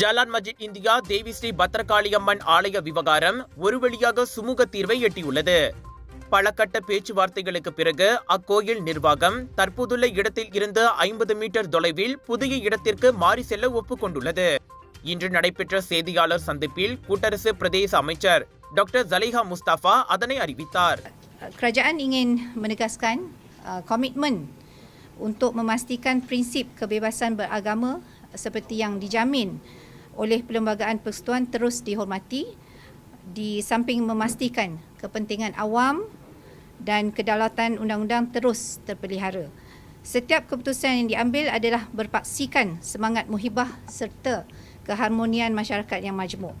Jalan Masjid India Devi Sri Bhadrakaliamman ஆலய விவகாரம் ஒரு வழியாக சுமூக தீர்வை எட்டியுள்ளது. பல கட்ட பேச்சுவார்த்தைகளுக்கு பிறகு அக்கோயில் நிர்வாகம் தற்போதுள்ள இடத்தில் இருந்து ஐம்பது மீட்டர் தொலைவில் புதிய இடத்திற்கு மாறி செல்ல ஒப்புக்கொண்டுள்ளது. இன்று நடைபெற்ற செய்தியாளர் சந்திப்பில் கூட்டரசு பிரதேச அமைச்சர் டாக்டர் ஜலிஹா முஸ்தாஃபா அதனை அறிவித்தார். Kerajaan ingin menegaskan uh, komitmen untuk memastikan prinsip kebebasan beragama seperti yang dijamin oleh Perlembagaan Persekutuan terus dihormati di samping memastikan kepentingan awam dan kedaulatan undang-undang terus terpelihara. Setiap keputusan yang diambil adalah berpaksikan semangat muhibah serta keharmonian masyarakat yang majmuk.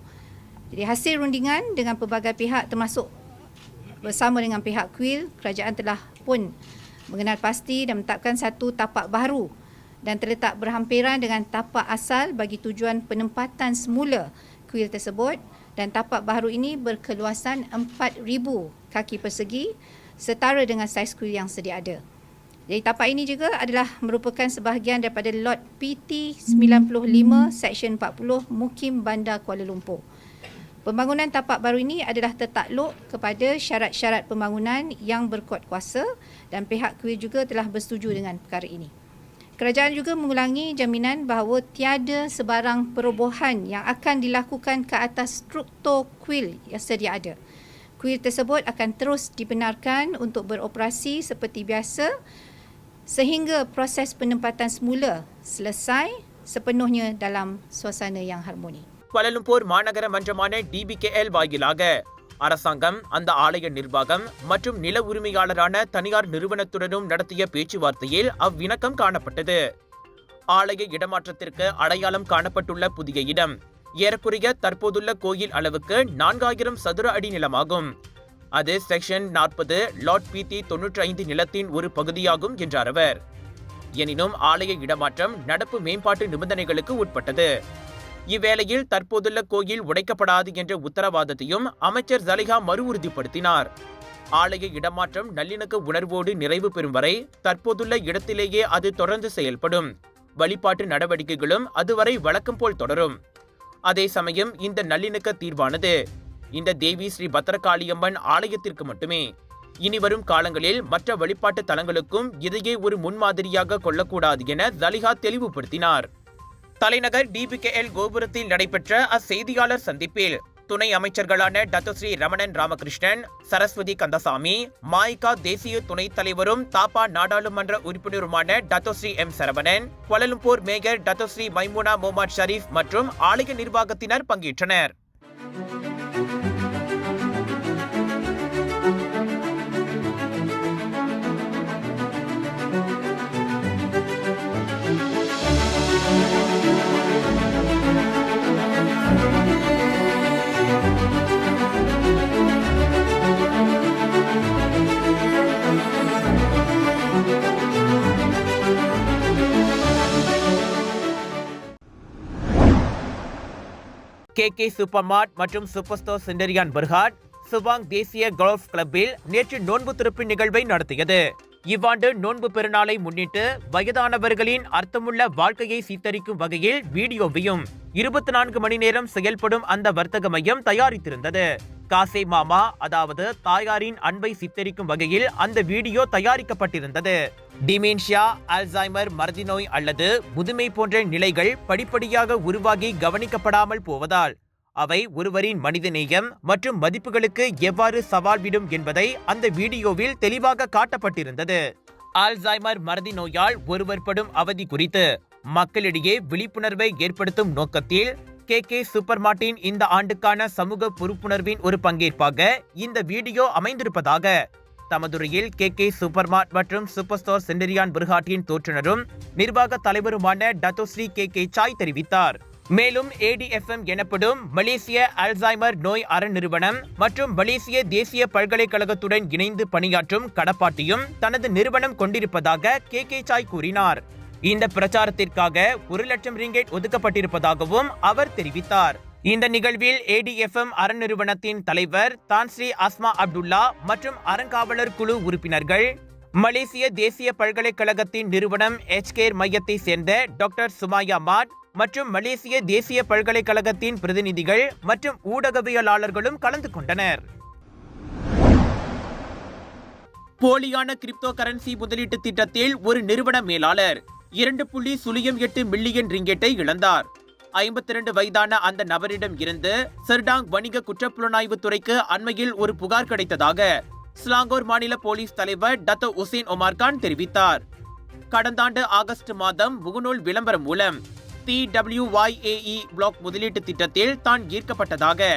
Jadi hasil rundingan dengan pelbagai pihak termasuk bersama dengan pihak kuil, kerajaan telah pun mengenal pasti dan menetapkan satu tapak baru dan terletak berhampiran dengan tapak asal bagi tujuan penempatan semula kuil tersebut dan tapak baru ini berkeluasan 4,000 kaki persegi setara dengan saiz kuil yang sedia ada. Jadi tapak ini juga adalah merupakan sebahagian daripada lot PT 95 Seksyen 40 Mukim Bandar Kuala Lumpur. Pembangunan tapak baru ini adalah tertakluk kepada syarat-syarat pembangunan yang berkuat kuasa dan pihak kuil juga telah bersetuju dengan perkara ini. Kerajaan juga mengulangi jaminan bahawa tiada sebarang perobohan yang akan dilakukan ke atas struktur kuil yang sedia ada. Kuil tersebut akan terus dibenarkan untuk beroperasi seperti biasa sehingga proses penempatan semula selesai sepenuhnya dalam suasana yang harmoni. Kuala Lumpur மாநகர மன்றமான DBKL வாயிலாக அரசாங்கம் அந்த ஆலய நிர்வாகம் மற்றும் நில உரிமையாளரான தனியார் நிறுவனத்துடனும் நடத்திய பேச்சுவார்த்தையில் அவ்விணக்கம் காணப்பட்டது. ஆலய இடமாற்றத்திற்கு அடையாளம் காணப்பட்டுள்ள புதிய இடம் ஏறக்குறைய தற்போதுள்ள கோயில் அளவுக்கு நான்காயிரம் சதுர அடி நிலமாகும். அது செக்ஷன் நாற்பது லாட் பிடி தொன்னூற்றி ஐந்து நிலத்தின் ஒரு பகுதியாகும் என்றார் அவர். எனினும் ஆலய இடமாற்றம் நடப்பு மேம்பாட்டு நிபந்தனைகளுக்கு உட்பட்டது. இவ்வேளையில் தற்போதுள்ள கோயில் உடைக்கப்படாது என்ற உத்தரவாதத்தையும் அமைச்சர் ஜலிகா மறு உறுதிப்படுத்தினார் ஆலய இடமாற்றம் நல்லிணக்க உணர்வோடு நிறைவு பெறும் வரை தற்போதுள்ள இடத்திலேயே அது தொடர்ந்து செயல்படும். வழிபாட்டு நடவடிக்கைகளும் அதுவரை வழக்கம் போல் தொடரும். அதே சமயம் இந்த நல்லிணக்க தீர்வானது இந்த தேவி ஸ்ரீ பத்ரகாளியம்மன் ஆலயத்திற்கு மட்டுமே. இனிவரும் காலங்களில் மற்ற வழிபாட்டு தலங்களுக்கும் இதையே ஒரு முன்மாதிரியாக கொள்ளக்கூடாது என ஜலிஹா தெளிவுபடுத்தினார். தலைநகர் டிபிகேஎல் கோபுரத்தில் நடைபெற்ற அச்செய்தியாளர் சந்திப்பில் துணை அமைச்சர்களான டத்தோஸ்ரீ ரமணன் ராமகிருஷ்ணன் சரஸ்வதி கந்தசாமி மாய்கா தேசிய துணைத் தலைவரும் தாப்பா நாடாளுமன்ற உறுப்பினருமான Dato' Sri M Saravanan Kuala Lumpur mayor Dato' Sri Maimunah Mohd Sharif மற்றும் ஆலய நிர்வாகத்தினர் பங்கேற்றனர். கே கே சூப்பர் மார்ட் மற்றும் super store Sendirian Berhad Subang தேசிய கோல்ஃப் கிளப்பில் நேற்று நோன்பு திறப்பு நிகழ்வை நடத்தியது. இவ்வாண்டு நோன்பு பெருநாளை முன்னிட்டு வயதானவர்களின் அர்த்தமுள்ள வாழ்க்கையை சித்தரிக்கும் வகையில் வீடியோவையும் இருபத்தி நான்கு மணி நேரம் செயல்படும் அந்த வர்த்தக மையம் தயாரித்திருந்தது. காசே மாமா அதாவது தாயாரின் அன்பை சித்தரிக்கும் வகையில் அந்த வீடியோ தயாரிக்கப்பட்டிருந்தது. டிமென்ஷியா அல்சைமர் மரதிநோய் அல்லது முதுமை போன்ற நிலைகள் படிப்படியாக உருவாகி கவனிக்கப்படாமல் போவதால் அவை ஒருவரின் மனிதநேயம் மற்றும் மதிப்புகளுக்கு எவ்வாறு சவால் விடும் என்பதை அந்த வீடியோவில் தெளிவாக காட்டப்பட்டிருந்தது. ஆல்சைமர் மறதி நோயால் ஒருவர் படும் அவதி குறித்து மக்களிடையே விழிப்புணர்வை ஏற்படுத்தும் நோக்கத்தில் கே கே சூப்பர் மார்ட்டின் இந்த ஆண்டுக்கான சமூக பொறுப்புணர்வின் ஒரு பங்கேற்பாக இந்த வீடியோ அமைந்திருப்பதாக தமதுரையில் கே கே சூப்பர் மார்ட் மற்றும் சூப்பர் ஸ்டோர் சென்டரியான் பிர்ஹாட்டின் தோற்றுநரும் நிர்வாக தலைவருமான டத்தோஸ்ரீ கே கே சாய் தெரிவித்தார். மேலும் ஏடிஎஃப்எம் எனப்படும் மலேசிய அல்சைமர் நோய் அறநிறுவனம் மற்றும் மலேசிய தேசிய பல்கலைக்கழகத்துடன் இணைந்து பணியாற்றும் கடப்பாட்டியும் தனது நிறுவனம் கொண்டிருப்பதாக கே கே சாய் கூறினார். இந்த பிரச்சாரத்திற்காக ஒரு லட்சம் ரிங்கெட் ஒதுக்கப்பட்டிருப்பதாகவும் அவர் தெரிவித்தார். இந்த நிகழ்வில் ஏடிஎஃப்எம் அறநிறுவனத்தின் தலைவர் தான்ஸ்ரீ அஸ்மா அப்துல்லா மற்றும் அறங்காவலர் குழு உறுப்பினர்கள் மலேசிய தேசிய பல்கலைக்கழகத்தின் நிறுவனம் எச்கேர் மையத்தை சேர்ந்த டாக்டர் சுமாயா மாட் மற்றும் மலேசிய தேசிய பல்கலைக்கழகத்தின் பிரதிநிதிகள் மற்றும் ஊடகவியலாளர்களும் கலந்து கொண்டனர். போலியான கிரிப்டோ கரன்சி முதலீட்டு திட்டத்தில் ஒரு நிறுவன மேலாளர் இரண்டு புள்ளி சுழியம் எட்டு மில்லியன் ரிங்கெட்டை இழந்தார். ஐம்பத்தி இரண்டு வயதான அந்த நபரிடம் இருந்து செர்டாங் வணிக குற்றப்புலனாய்வு துறைக்கு அண்மையில் ஒரு புகார் கிடைத்ததாக ஸ்லாங்கோர் மாநில போலீஸ் தலைவர் டத்த உசேன் ஒமார்கான் தெரிவித்தார். கடந்த ஆண்டு ஆகஸ்ட் மாதம் முகநூல் விளம்பரம் மூலம் டி டபிள்யூஒய்ஏஇ பிளாக் முதலீட்டு திட்டத்தில் தான் ஈர்க்கப்பட்டதாக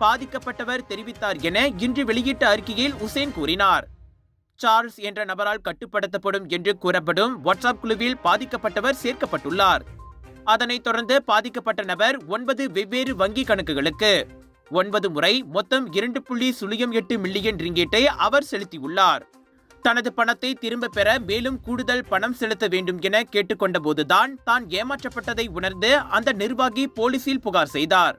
பாதிக்கப்பட்டவர் தெரிவித்தார் என இன்று வெளியிட்ட அறிக்கையில் உசேன் கூறினார். சார்ல்ஸ் என்ற நபரால் கட்டுப்படுத்தப்படும் என்று கூறப்படும் வாட்ஸ்அப் குழுவில் பாதிக்கப்பட்டவர் சேர்க்கப்பட்டுள்ளார். அதனைத் தொடர்ந்து பாதிக்கப்பட்ட நபர் ஒன்பது வெவ்வேறு வங்கி கணக்குகளுக்கு ஒன்பது முறை மொத்தம் இரண்டு புள்ளி சுழியம் எட்டு மில்லியன் ரிங்கேட்டை அவர் செலுத்தியுள்ளார். தனது பணத்தை திரும்ப பெற மேலும் கூடுதல் பணம் செலுத்த வேண்டும் என கேட்டுக்கொண்ட போதுதான் தான் ஏமாற்றப்பட்டதை உணர்ந்து அந்த நிர்வாகி போலீசில் புகார் செய்தார்.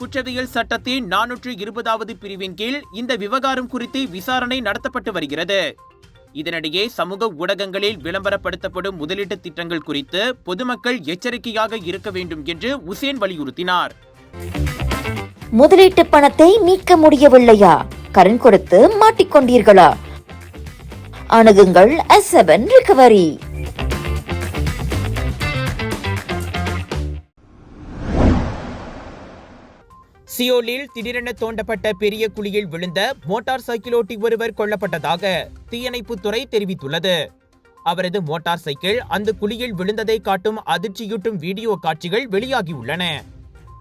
குற்றவியல் சட்டத்தின் நானூற்று இருபதாவது பிரிவின் கீழ் இந்த விவகாரம் குறித்து விசாரணை நடத்தப்பட்டு வருகிறது. இதனிடையே சமூக ஊடகங்களில் விளம்பரப்படுத்தப்படும் முதலீட்டு திட்டங்கள் குறித்து பொதுமக்கள் எச்சரிக்கையாக இருக்க வேண்டும் என்று உசேன் வலியுறுத்தினார். முதலீட்டு பணத்தை மீட்க முடியவில்லையா? கடன் கொடுத்து மாட்டிக்கொண்டீர்களா? அணுகுங்கள் எஸ் செவன் ரிகவரி சியோலில் திடீரென தோண்டப்பட்ட பெரிய குழியில் விழுந்த மோட்டார் சைக்கிள் ஓட்டி ஒருவர் கொல்லப்பட்டதாக தீயணைப்புத்துறை தெரிவித்துள்ளது. அவரது மோட்டார் சைக்கிள் அந்த குழியில் விழுந்ததை காட்டும் அதிர்ச்சியூட்டும் வீடியோ காட்சிகள் வெளியாகியுள்ளன.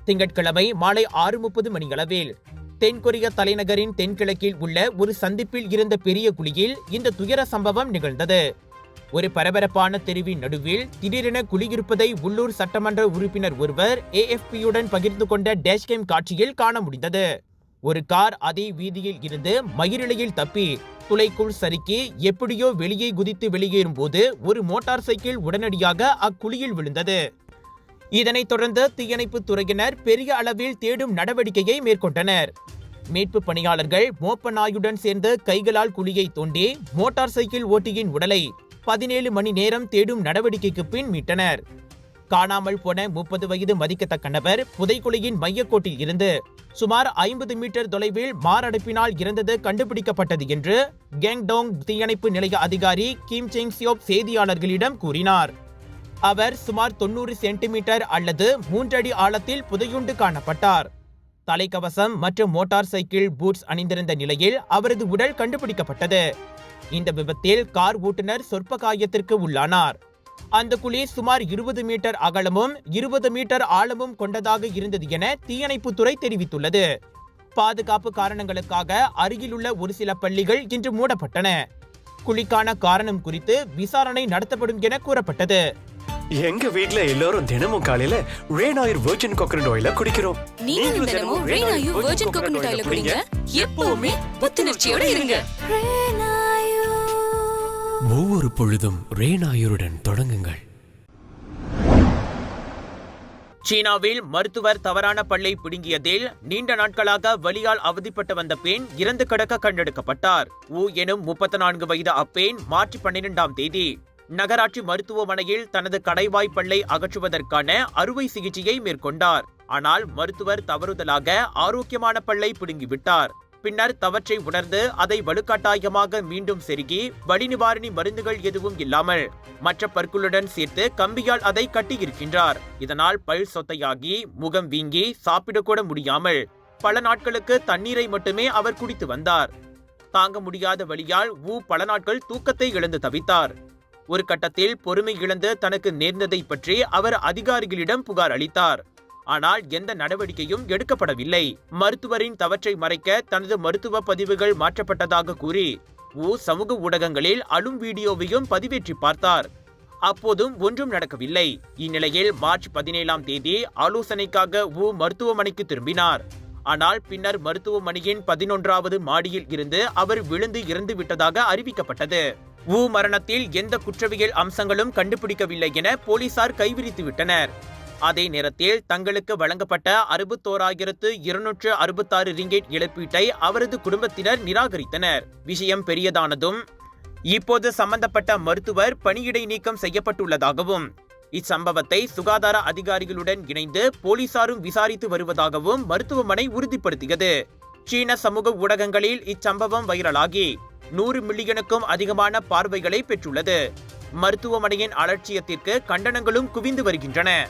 திங்கட்கிழமை மாலை ஆறு முப்பது மணியளவில் தென்கொரிய தலைநகரின் தென்கிழக்கில் உள்ள ஒரு சந்திப்பில் இருந்த பெரிய குழியில் இந்த துயர சம்பவம் நிகழ்ந்தது. ஒரு பரபரப்பான தெருவின் நடுவில் திடீரென குளியிருப்பதை உள்ளூர் சட்டமன்ற உறுப்பினர் ஒருவர் ஏஎஃபியுடன் பகிர்ந்து கொண்ட டேஷ்கேம் காட்சியில் காண முடிந்தது. ஒரு கார் அதே வீதியில் இருந்து மயிரிழையில் தப்பி துளைக்குள் சறுக்கி எப்படியோ வெளியே குதித்து வெளியேறும் போது ஒரு மோட்டார் சைக்கிள் உடனடியாக அக்குழியில் விழுந்தது. இதனைத் தொடர்ந்து தீயணைப்பு துறையினர் பெரிய அளவில் தேடும் நடவடிக்கையை மேற்கொண்டனர். மீட்பு பணியாளர்கள் மோப்ப நாயுடன் சேர்ந்து கைகளால் குழியை தோண்டி மோட்டார் சைக்கிள் ஓட்டியின் உடலை பதினேழு மணி நேரம் தேடும் நடவடிக்கைக்கு பின் மீட்டனர். காணாமல் போன முப்பது வயது மதிக்கத்தக்க நபர் புதைக்குழியின் மையக்கோட்டில் இருந்து சுமார் ஐம்பது மீட்டர் தொலைவில் மாரடைப்பினால் இறந்தது கண்டுபிடிக்கப்பட்டது என்று கேங்டோங் தீயணைப்பு நிலைய அதிகாரி கிம் செங் சியோப் செய்தியாளர்களிடம் கூறினார். அவர் சுமார் தொண்ணூறு சென்டிமீட்டர் அல்லது மூன்றடி ஆழத்தில் புதையுண்டு காணப்பட்டார். தலைக்கவசம் மற்றும் மோட்டார் சைக்கிள் பூட்ஸ் அணிந்திருந்த நிலையில் அவரது உடல் கண்டுபிடிக்கப்பட்டது. இந்த விபத்தில் கார் ஓட்டுநர் சொற்ப காயத்திற்கு உள்ளானார். அந்த குழி சுமார் இருபது மீட்டர் அகலமும் இருபது மீட்டர் ஆழமும் கொண்டதாக இருந்தது என தீயணைப்புத்துறை தெரிவித்துள்ளது. பாதுகாப்பு காரணங்களுக்காக அருகிலுள்ள ஒரு சில பள்ளிகள் இன்று மூடப்பட்டன. குழிக்கான காரணம் குறித்து விசாரணை நடத்தப்படும் என கூறப்பட்டது. எங்க வீட்ல எல்லாரும் தினமும் காலையில ரேன் ஆயில் வெர்ஜின் கோகனட் ஆயில குடிக்கிறோம். நீங்களும் தினமும் ரெய்னாயு வெர்ஜின் கோகனட் ஆயில குடிங்க. எப்பவுமே புத்துணர்ச்சியோட இருங்க. ஒவ்வொரு பொழுதும் ரேனாயுருடன் தொடங்குங்கள். சீனாவில் மருத்துவர் தவறான பல்லை பிடுங்கியதில் நீண்ட நாட்களாக வலியால் அவதிப்பட்டு வந்த பெண் இறந்து கிடக்க கண்டெடுக்கப்பட்டார். ஊ எனும் முப்பத்தி நான்கு வயது அப்பெண் மார்ச் பன்னிரெண்டாம் தேதி நகராட்சி மருத்துவமனையில் தனது கடைவாய் பல்லை அகற்றுவதற்கான அறுவை சிகிச்சையை மேற்கொண்டார். ஆனால் மருத்துவர் தவறுதலாக ஆரோக்கியமான பல்லை பிடுங்கிவிட்டார். பின்னர் தவற்றை உணர்ந்து அதை வலுக்கட்டாயமாக மீண்டும் செருகி வழிநிவாரணி மருந்துகள் எதுவும் இல்லாமல் மற்ற பற்களுடன் சேர்த்து கம்பியால் அதை கட்டியிருக்கின்றார். இதனால் பல் சொத்தையாகி முகம் வீங்கி சாப்பிடக்கூட முடியாமல் பல நாட்களுக்கு தண்ணீரை மட்டுமே அவர் குடித்து வந்தார். தாங்க முடியாத வழியால் ஊ பல நாட்கள் தூக்கத்தை இழந்து தவித்தார். ஒரு கட்டத்தில் பொறுமை இழந்து தனக்கு நேர்ந்ததை பற்றி அவர் அதிகாரிகளிடம் புகார் அளித்தார். ஆனால் எந்த நடவடிக்கையும் எடுக்கப்படவில்லை. மருத்துவரின் தவற்றை மறைக்க தனது மருத்துவ பதிவுகள் மாற்றப்பட்டதாக கூறி ஊ சமூக ஊடகங்களில் அழும் வீடியோவையும் பதிவேற்றி பார்த்தார். அப்போதும் ஒன்றும் நடக்கவில்லை. இந்நிலையில் மார்ச் பதினேழாம் தேதி ஆலோசனைக்காக ஊ மருத்துவமனைக்கு திரும்பினார். ஆனால் பின்னர் மருத்துவமனையின் பதினொன்றாவது மாடியில் இருந்து அவர் விழுந்து இறந்து விட்டதாக அறிவிக்கப்பட்டது. ஊ மரணத்தில் எந்த குற்றவியல் அம்சங்களும் கண்டுபிடிக்கவில்லை என போலீசார் கைவிரித்து விட்டனர். அதே நேரத்தில் தங்களுக்கு வழங்கப்பட்ட அறுபத்தோராயிரத்து இருநூற்று அறுபத்தாறு ரிங்கெட் இழப்பீட்டை அவரது குடும்பத்தினர் நிராகரித்தனர். விஷயம் பெரியதானதும் இப்போது சம்பந்தப்பட்ட மருத்துவர் பணியிடை நீக்கம் செய்யப்பட்டுள்ளதாகவும் இச்சம்பவத்தை சுகாதார அதிகாரிகளுடன் இணைந்து போலீசாரும் விசாரித்து வருவதாகவும் மருத்துவமனை உறுதிப்படுத்தியது. சீன சமூக ஊடகங்களில் இச்சம்பவம் வைரலாகி நூறு மில்லியனுக்கும் அதிகமான பார்வைகளை பெற்றுள்ளது. மருத்துவமனையின் அலட்சியத்திற்கு கண்டனங்களும் குவிந்து வருகின்றன.